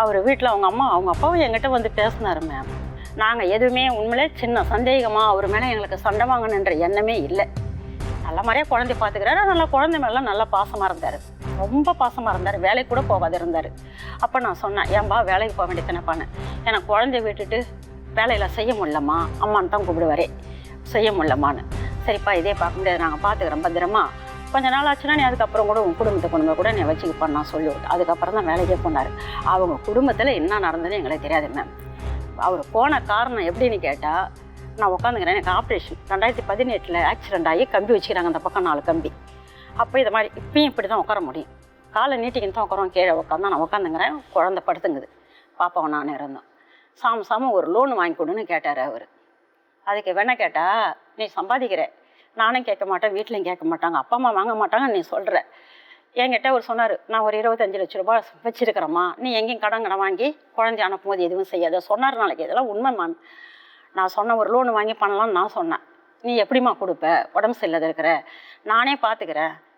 அவர் வீட்டில் அவங்க அம்மா அவங்க அப்பாவும் என்கிட்ட வந்து பேசினாரு மேம் நாங்கள் எதுவுமே உண்மையிலே சின்ன சந்தேகமாக அவர் மேலே எங்களுக்கு சண்டை வாங்கணுன்ற எண்ணமே இல்லை. நல்ல மாதிரியே குழந்தை பார்த்துக்கிறாரு நல்லா குழந்தை மேலாம் நல்லா பாசமாக இருந்தார். ரொம்ப பாசமாக இருந்தார். வேலைக்கு கூட போகாது இருந்தார். அப்போ நான் சொன்னேன் ஏன்பா வேலைக்கு போக வேண்டிய தானேப்பான்னு எனக்கு குழந்தைய விட்டுட்டு வேலையில் செய்ய முடியலம்மா. அம்மான்னு தான் கூப்பிடுவாரே. செய்ய முடியலம்மான்னு. சரிப்பா இதே பார்க்க முடியாது. நாங்கள் பார்த்துக்கிறோம் பத்திரமா கொஞ்ச நாள் ஆச்சுன்னா நீ அதுக்கப்புறம் கூட உன் குடும்பத்தை கொண்டு கூட நீ வச்சுக்கு நான் சொல்லி அதுக்கப்புறம் தான் வேலைக்கே போனார். அவங்க குடும்பத்தில் என்ன நடந்ததுன்னு எங்களுக்கு தெரியாது மேம் அவர் போன காரணம் எப்படின்னு கேட்டால் நான் உட்காந்துக்கிறேன் எனக்கு ஆப்ரேஷன் ரெண்டாயிரத்தி பதினெட்டில் ஆக்சிடென்ட் ஆகி கம்பி வச்சுக்கிறாங்க அந்த பக்கம் நாலு கம்பி. அப்போ இது மாதிரி இப்பயும் இப்படி தான் உட்கார முடியும். காலை நீட்டிக்கின்னு தான் உட்காரோம் கீழே உட்காந்து நான் உட்காந்துங்கிறேன் குழந்த படுத்துங்குது. பாப்பாவை நான் இருந்தோம் சாம சாம ஒரு லோன் வாங்கி கொடுன்னு கேட்டார் அவர். அதுக்கு வேணா கேட்டால் நீ சம்பாதிக்கிற நானும் கேட்க மாட்டேன் வீட்லையும் கேட்க மாட்டாங்க. அப்பா அம்மா வாங்க மாட்டாங்க நீ சொல்கிற என்கிட்ட அவர் சொன்னார் நான் ஒரு இருபத்தஞ்சு லட்ச ரூபாய் வச்சுருக்கிறேம்மா. நீ எங்கேயும் கடன் கடன் வாங்கி குழந்தைய அனுப்பும்போது எதுவும் செய்யாத. சொன்னார் நாளைக்கு. இதெல்லாம் உண்மை மேம். நான் சொன்ன ஒரு லோன் வாங்கி பண்ணலாம்னு நான் சொன்னேன். நீ எப்படிம்மா கொடுப்ப? உடம்பு சரியில்லாத இருக்கிற. நானே பார்த்துக்கிறேன்